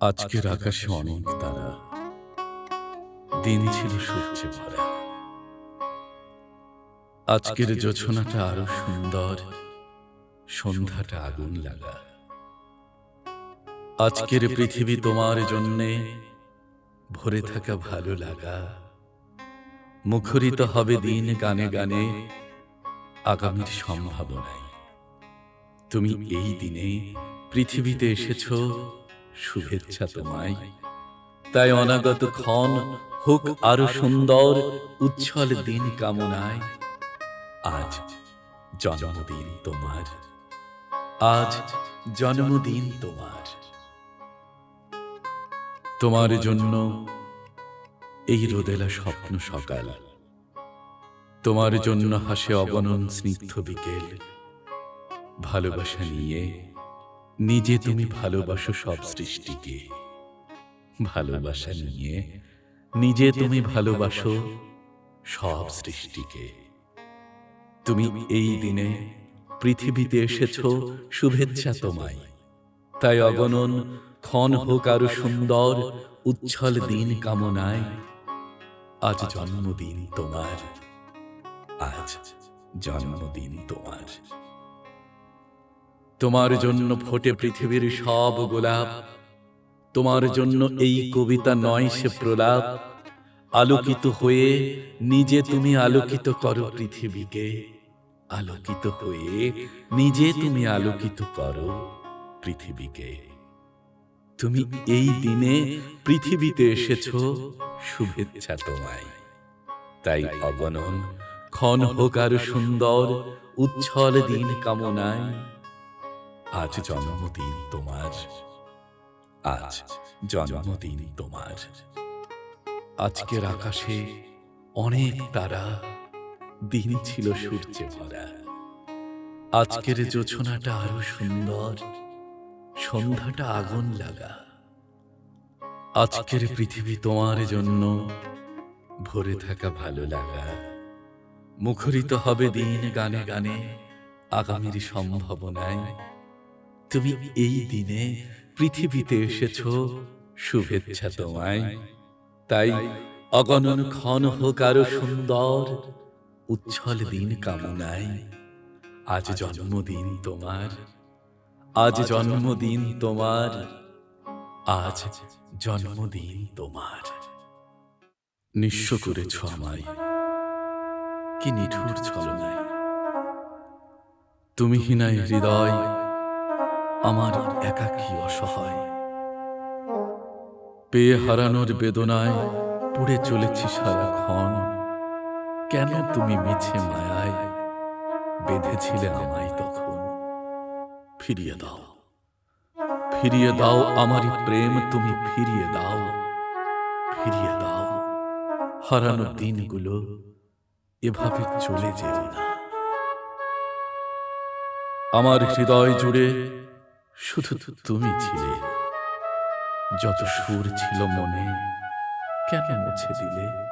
আজকের আকাশে অনেক তারা। দিন ছিল সূর্যে ভরা। আজকের যোছনাটা আরও সুন্দর। সন্ধ্যাটা আগুন লাগা। আজকের পৃথিবী তোমার জন্যে ভরে থাকা ভালো লাগা। মুখরিত হবে দিন গানে গানে আগামীর সম্ভাবনায়। তুমি এই দিনে পৃথিবীতে এসেছ। শুভেচ্ছা তোমায়। তাই অনাগত ক্ষণ হোক আরও সুন্দর, উচ্ছল দিন কামনায়। আজ জন্মদিন তোমার। আজ জন্মদিন তোমার। তোমার জন্য এই রোদেলা স্বপ্ন সকাল। তোমার জন্য হাসে অবনন স্নিগ্ধ বিকেল। ভালোবাসা নিয়ে নিজে তুমি ভালোবাসো সব সৃষ্টিকে। ভালোবাসা নিয়ে নিজে তুমি ভালোবাসো সব সৃষ্টিকে। তুমি এই দিনে পৃথিবীতে এসেছ শুভেচ্ছা তোমায়। তাই অগণন ক্ষণ হোক আরও সুন্দর উচ্ছল দিন কামনায়। আজ জন্মদিন তোমার। আজ জন্মদিন তোমার। তোমার জন্য ফোটে পৃথিবীর সব গোলাপ। তোমার জন্য এই কবিতা নয় সে প্রলাপ। আলোকিত হয়ে নিজে তুমি আলোকিত করো পৃথিবীকে। আলোকিত হয়ে নিজে তুমি আলোকিত করো পৃথিবীকে। তুমি এই দিনে পৃথিবীতে এসেছ, শুভেচ্ছা তোমায়। তাই অগণন ক্ষণ হোক আর সুন্দর, উচ্ছল দিন কামনায়। আজ জন্মদিন তোমার। আজ জন্মদিন তোমার। আজকের আকাশে অনেক তারা, দিন ছিল সূর্যে ভরা। আজকের যোছনাটা আরও সুন্দর, সন্ধ্যাটা আগুন লাগা। আজকের পৃথিবী তোমার জন্য ভরে থাকা ভালো লাগা। মুখরিত হবে দিন গানে গানে, আগামীর সম্ভাবনায় তুমি এই দিনে পৃথিবীতে এসেছ, শুভেচ্ছা তোমায়। তাই অগণন ক্ষণ হোক আরও সুন্দর, উচ্ছল দিন কামনায়। আজ জন্মদিন তোমার, আজ জন্মদিন তোমার, আজ জন্মদিন তোমার। নিঃস্ব করেছ আমায়, কি নিঠুর ছলনায়। তুমি হিনায় হৃদয় আমার একাকী অসহায়। পেয়ে হারানোর বেদনায় পুড়ে চলেছি সারাক্ষণ কেন তুমি মিছে মায়ায় বেঁধেছিলে আমায় তখন? ফিরিয়ে দাও। ফিরিয়ে দাও আমারই প্রেম, তুমি ফিরিয়ে দাও। ফিরিয়ে দাও। হারানো দিনগুলো এভাবে চলে যেও না। আমার হৃদয় জুড়ে শুধু তুমি ছিলে। যত সুর ছিল মনে, কেন মুছে দিলে?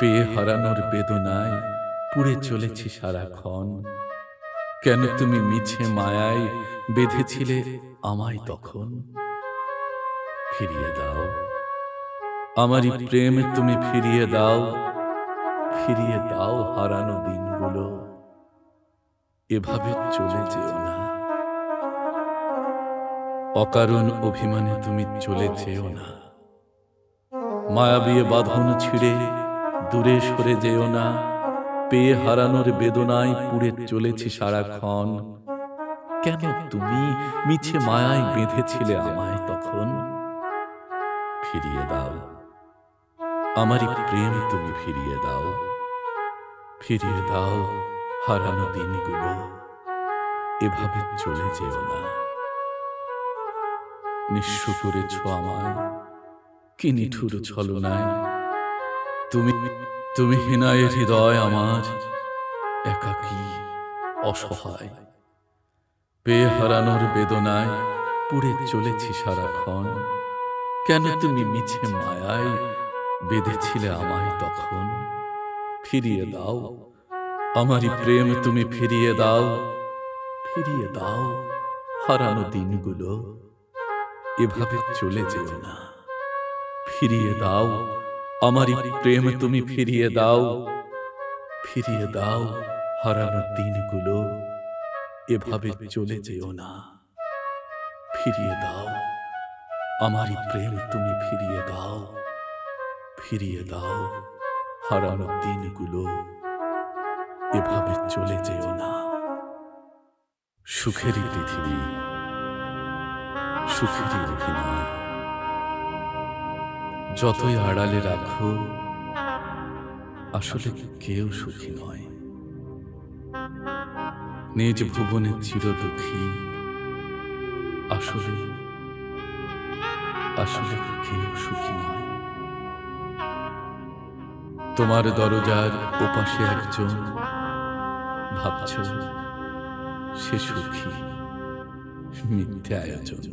পেয়ে হারানোর বেদনায় পুড়ে চলেছি সারাক্ষণ। কেন তুমি মিছে মায়ায় বেঁধেছিলে আমায় তখন? ফিরিয়ে দাও। আমারই প্রেম তুমি ফিরিয়ে দাও। ফিরিয়ে দাও হারানো দিনগুলো। এভাবে চলে যেও না। অকারণ অভিমানে তুমি চলে যেও না। মায়াবিয়ে বাঁধন ছিঁড়ে দূরে সরে যেও না। পেয়ে হারানোর বেদনায় পুড়ে চলেছি সারাক্ষণ। কেন তুমি মিছে মায়ায় বেঁধেছিলে আমায় তখন? ফিরিয়ে দাও। আমারই প্রেম তুমি ফিরিয়ে দাও। ফিরিয়ে দাও হারানো দিনগুলো। এভাবে চলে যেও না। নিঃস্ব করেছ আমায়, কি নিঠুর ছলনায়। তুমি তুমি হিনায় হৃদয় আমার, একাকী, অসহায়। পেয়ে হারানোর বেদনায় পুড়ে চলেছি সারাক্ষণ। কেন তুমি মিছে মায়ায় বেঁধেছিলে আমায় তখন? ফিরিয়ে দাও, আমারই প্রেম তুমি ফিরিয়ে দাও ফিরিয়ে দাও হারানো দিনগুলো। এভাবে চলে যেও না। ফিরিয়ে দাও। আমারই প্রেম তুমি ফিরিয়ে দাও। ফিরিয়ে দাও হারানো দিনগুলো। এভাবে চলে যেও না। ফিরিয়ে দাও। আমারই প্রেম তুমি ফিরিয়ে দাও। ফিরিয়ে দাও হারানো দিনগুলো। এভাবে চলে যেও না। সুখেরই পৃথিবী। সুখেরই অভিনয় যতই আড়ালে রাখো, আসলে কেউ সুখী নয়। নিজ ভুবনে চির দুঃখী আসলে আসলে কেউ সুখী নয়। তোমার দরজার ওপাশে একজন, ভাবছ সে সুখী, মিথ্যে আয়োজন।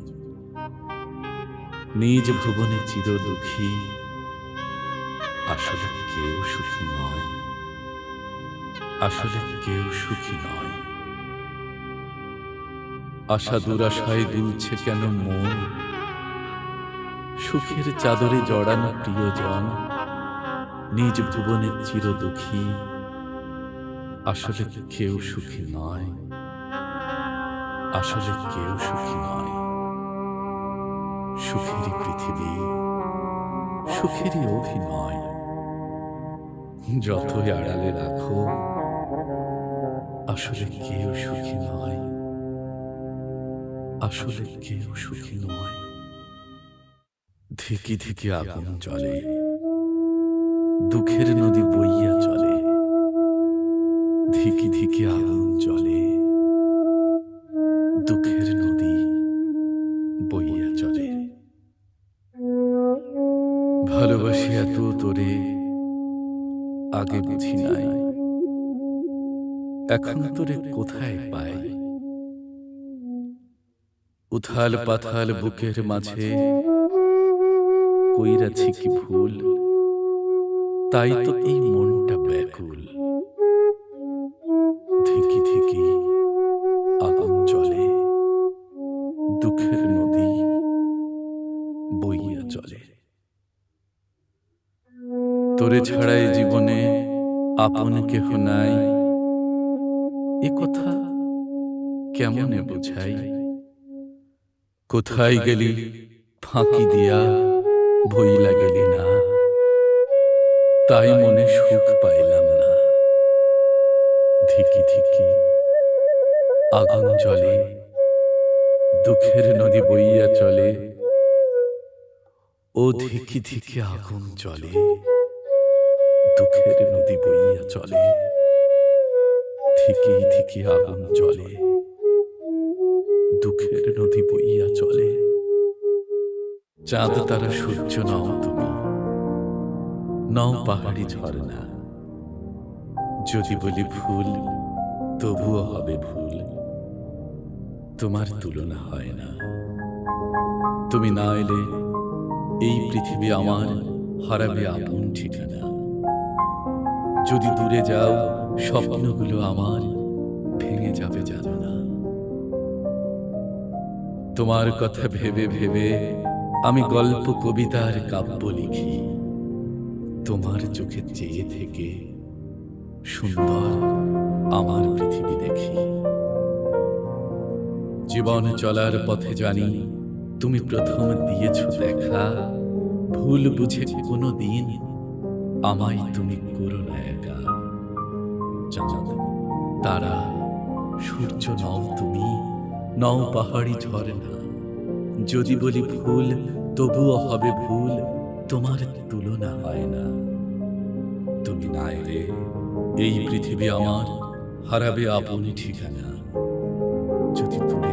নিজ ভুবনে চির দুঃখী। আসলে কেউ সুখী নয়। আসলে কেউ সুখী নয়। আশা দুরাশায় দুলছে কেন মন? সুখের চাদরে জড়ানো প্রিয়জন। নিজ ভুবনে চির দুঃখী। আসলে কেউ সুখী নয়। আসলে কেউ সুখী নয়। সুখেরই পৃথিবী, সুখেরই অভিনয় যতই আড়ালে রাখো, আসলে কেউ সুখী নয়। আসলে কেউ সুখী নয়। ধিকি ধিকি আগুন জলে দুঃখের নদী বইয়া চলে ধিকি ধিকি আগুন জলে দুঃখের নদী বইয়া চলে। ভালোবাসি এত তোরে আগে বুঝি নাই। এখন তোরে কোথায় পাই? উথাল পাথাল বুকের মাঝে কইরাছি কি ভুল? তাই তো এই মনটা ব্যাকুল। ধিকি ধিকি আগুন জলে দুঃখের নদী বইয়া চলে। তোরে ছাড়াই জীবনে আপন কেহ নাই। এ কথা কেমনে বোঝাই? কোথায় গেলি? ফাঁকি দিয়া ভইলা গেলি না। তাই মনে সুখ পাইলাম না। ধিকি ধিকি আগুন জলে দুঃখের নদী বইয়া চলে। ও ধিকি ধিকি আগুন জলে দুঃখের নদী বইয়া চলে। ধিকি ধিকি আগুন জলে দুঃখের নদী বইয়া চলে। চাঁদ তারা সূর্য নাও তুমি। নাও পাহাড়ি ঝর্ণা। যদি বলি ভুল, তবুও হবে ভুল। তোমার তুলনা হয় না। তুমি না এলে এই পৃথিবী আমার, হারাবে আপন ঠিকানা। যদি দূরে যাও, স্বপ্নগুলো আমার ভেঙে যাবে জানো না তোমার কথা ভেবে ভেবে আমি গল্প কবিতার কাব্য লিখি। তোমার চোখে চেয়ে থেকে সুন্দর আমার পৃথিবী দেখি। জীবন চলার পথে জানি, তুমি প্রথম দিয়েছ দেখা। ভুল বুঝে কোনো দিন আমায় তুমি করো না একা। চাঁদ, তারা, সূর্য নও তুমি, নও পাহাড়ি ঝর্ণা। যদি বলি ভুল, তবুও হবে ভুল, তোমার তুলনা হয় না। তুমি না এলে এই পৃথিবী আমার, হারাবে আপন ঠিকানা। যদি দূরে